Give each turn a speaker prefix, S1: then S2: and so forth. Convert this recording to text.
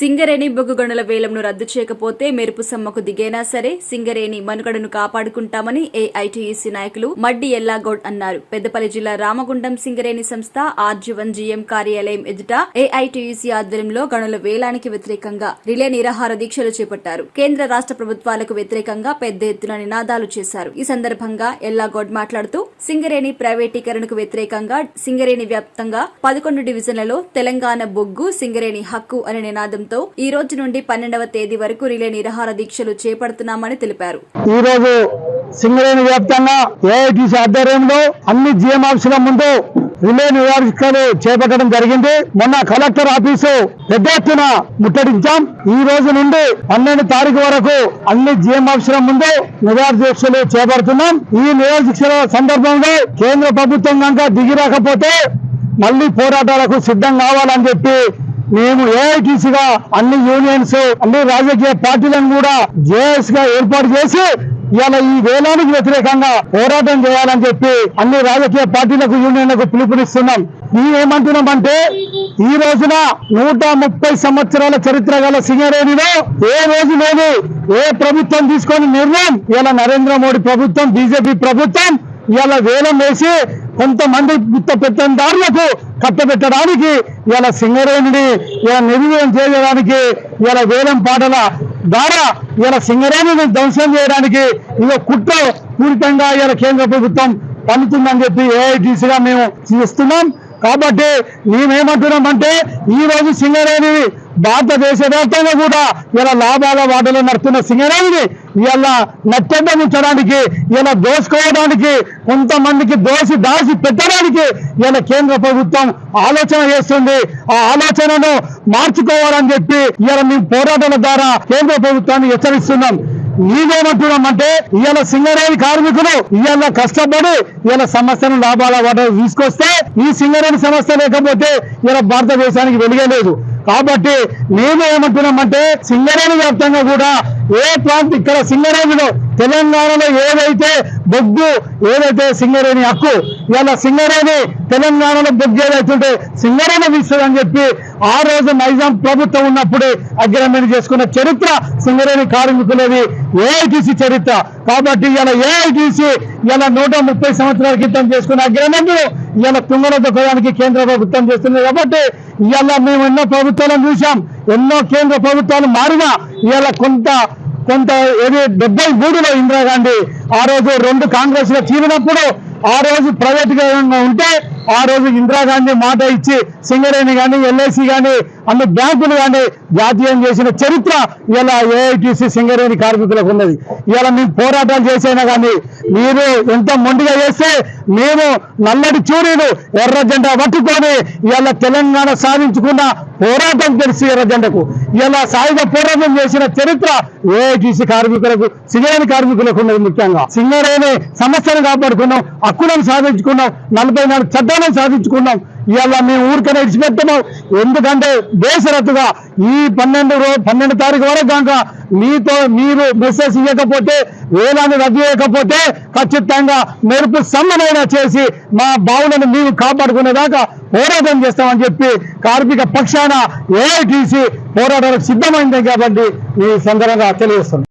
S1: సింగరేణి బొగ్గుగనుల వేలంను రద్దు చేయకపోతే మెరుపు సమ్మకు దిగేనా సరే సింగరేణి మనుగడను కాపాడుకుంటామని ఏఐటీఈసీ నాయకులు మడ్డి ఎల్లాగౌడ్ అన్నారు. పెద్దపల్లి జిల్లా రామగుండం సింగరేణి సంస్థ ఆర్జీవన్ జీఎం కార్యాలయం ఎదుట ఏఐటీఈసీ ఆధ్వర్యంలో గనుల వేలానికి వ్యతిరేకంగా రిలే నిరాహార దీక్షలు చేపట్టారు. కేంద్ర రాష్ట్ర ప్రభుత్వాలకు వ్యతిరేకంగా పెద్ద ఎత్తున నినాదాలు చేశారు. ఈ సందర్భంగా ఎల్లాగౌడ్ మాట్లాడుతూ సింగరేణి ప్రైవేటీకరణకు వ్యతిరేకంగా సింగరేణి వ్యాప్తంగా పదకొండు డివిజన్లలో తెలంగాణ బొగ్గు సింగరేణి హక్కు అనే ఉద్దేశంతో ఈ రోజు నుండి పన్నెండవ తేదీ వరకు రిలే నిరాహార దీక్షలు చేపడుతున్నామని తెలిపారు.
S2: ఈ రోజు సింగరేణి వ్యాప్తంగా ఏఐటీసీ ఆధ్వర్యంలో అన్ని జిఎం ఆఫీసుల ముందు రిలే నివారికలు చేపట్టడం జరిగింది. మొన్న కలెక్టర్ ఆఫీసు పెద్ద ఎత్తున ముట్టడించాం. ఈ రోజు నుండి పన్నెండు తారీఖు వరకు అన్ని జిఎం ఆఫీసుల ముందు నివారణ చేపడుతున్నాం. ఈ నివారణ సందర్భంలో కేంద్ర ప్రభుత్వం కనుక దిగి రాకపోతే మళ్ళీ పోరాటాలకు సిద్ధం కావాలని చెప్పి మేము ఏఐటీసీగా అన్ని యూనియన్స్ అన్ని రాజకీయ పార్టీలను కూడా జేఎస్గా ఏర్పాటు చేసి ఇవాళ ఈ వేలానికి వ్యతిరేకంగా పోరాటం చేయాలని చెప్పి అన్ని రాజకీయ పార్టీలకు యూనియన్లకు పిలుపునిస్తున్నాం. మేము ఏమంటున్నామంటే ఈ రోజున నూట ముప్పై సంవత్సరాల చరిత్ర గల సింగరేణిలో ఏ రోజు లేదు ఏ ప్రభుత్వం తీసుకొని నిర్ణయం? ఇలా నరేంద్ర మోడీ ప్రభుత్వం బీజేపీ ప్రభుత్వం ఇవాళ వేలం వేసి కొంతమంది గుత్త పెత్తందారులకు కట్టబెట్టడానికి ఇలా సింగరేణిని ఇలా నిర్వీర్యం చేయడానికి ఇలా వేలం పాటల ద్వారా ఇలా సింగరేణిని ధ్వంసం చేయడానికి ఇక కుట్ర పూరితంగా ఇలా కేంద్ర ప్రభుత్వం పన్నుతుందని చెప్పి ఏఐటీసీగా మేము చూస్తున్నాం. కాబట్టి మేమేమంటున్నామంటే ఈ రోజు సింగరేణి భారతదేశ వ్యాప్తంగా కూడా ఇలా లాభాల వాటలో నడుతున్న సింగరేణిని ఇలా నట్టెడ్డ ఉంచడానికి ఇలా దోసుకోవడానికి కొంతమందికి దోసి దాసి పెట్టడానికి ఇలా కేంద్ర ప్రభుత్వం ఆలోచన చేస్తుంది. ఆ ఆలోచనను మార్చుకోవాలని చెప్పి ఇలా మేము పోరాటాల ద్వారా కేంద్ర ప్రభుత్వాన్ని హెచ్చరిస్తున్నాం. అంటే ఇవాళ సింగరేణి కార్మికులు ఇవాళ కష్టపడి ఇవాళ సమస్యను లాభాల వాట తీసుకొస్తే ఈ సింగరేణి సమస్య లేకపోతే ఇలా భారతదేశానికి వెలిగలేదు. కాబట్టి మేము ఏమంటున్నామంటే సింగరేణి వ్యాప్తంగా కూడా ఏ ప్రాంతం ఇక్కడ సింగరేణిలో? తెలంగాణలో ఏదైతే బొగ్గు ఏదైతే సింగరేణి హక్కు ఇవాళ సింగరేణి తెలంగాణలో బొగ్గు ఏదైతుంటే ఉంటే సింగరేణి ఇస్తుందని చెప్పి ఆ రోజు నైజాం ప్రభుత్వం ఉన్నప్పుడే అగ్రిమెంట్ చేసుకున్న చరిత్ర సింగరేణి కార్మికులది ఏఐటీసీ చరిత్ర. కాబట్టి ఇలా ఏఐటీసీ ఇలా నూట ముప్పై సంవత్సరాల క్రితం చేసుకున్న అగ్రిమెంట్ ఇలా తుంగల దొక్కడానికి కేంద్ర ప్రభుత్వం చేస్తుంది కాబట్టి ఇవాళ మేము ఎన్నో ప్రభుత్వాలను చూసాం ఎన్నో కేంద్ర ప్రభుత్వాలు మారినా ఇవాళ కొంత కొంత ఏది డెబ్బై మూడులో ఇందిరాగాంధీ ఆ రోజు రెండు కాంగ్రెస్లో చీలినప్పుడు ఆ రోజు ప్రైవేటీకరణగా ఉంటే ఆ రోజు ఇందిరాగాంధీ మాట ఇచ్చి సింగరేణి కానీ ఎల్ఐసి కానీ అన్ని బ్యాంకులు కానీ జాతీయం చేసిన చరిత్ర ఇలా ఏఐటీసీ సింగరేణి కార్మికులకు ఉన్నది. ఇలా మేము పోరాటాలు చేసైనా కానీ మీరు ఎంత మొండిగా చేస్తే మేము నల్లటి చూరీలు ఎర్ర జెండా పట్టుకొని ఇలా తెలంగాణ సాధించుకున్న పోరాటం తెలిసి ఎర్ర జెండకు. ఇలా సాయుధ పోరాటం చేసిన చరిత్ర ఏఐటీసీ కార్మికులకు సింగరేణి కార్మికులకు ఉన్నది ముఖ్యంగా. సింగరేణి సమస్యను కాపాడుకున్నాం హక్కులను సాధించుకున్నాం నలభై నాలుగు చట్టాలను సాధించుకున్నాం. ఇవాళ మేము ఊరికనే ఇడిచిపెట్టము ఎందుకంటే దేశరత్తుగా ఈ పన్నెండు రోజు పన్నెండు తారీఖు వరకు కనుక మీతో మీరు మెసేజ్ ఇవ్వకపోతే వేలాన్ని రద్దు చేయకపోతే ఖచ్చితంగా మెరుపు సమ్మనైనా చేసి మా బావులను మేము కాపాడుకునేదాకా పోరాటం చేస్తామని చెప్పి కార్మిక పక్షాన ఏఐటీసీ పోరాటాలకు సిద్ధమైంది కాబట్టి ఈ సందర్భంగా తెలియజేస్తుంది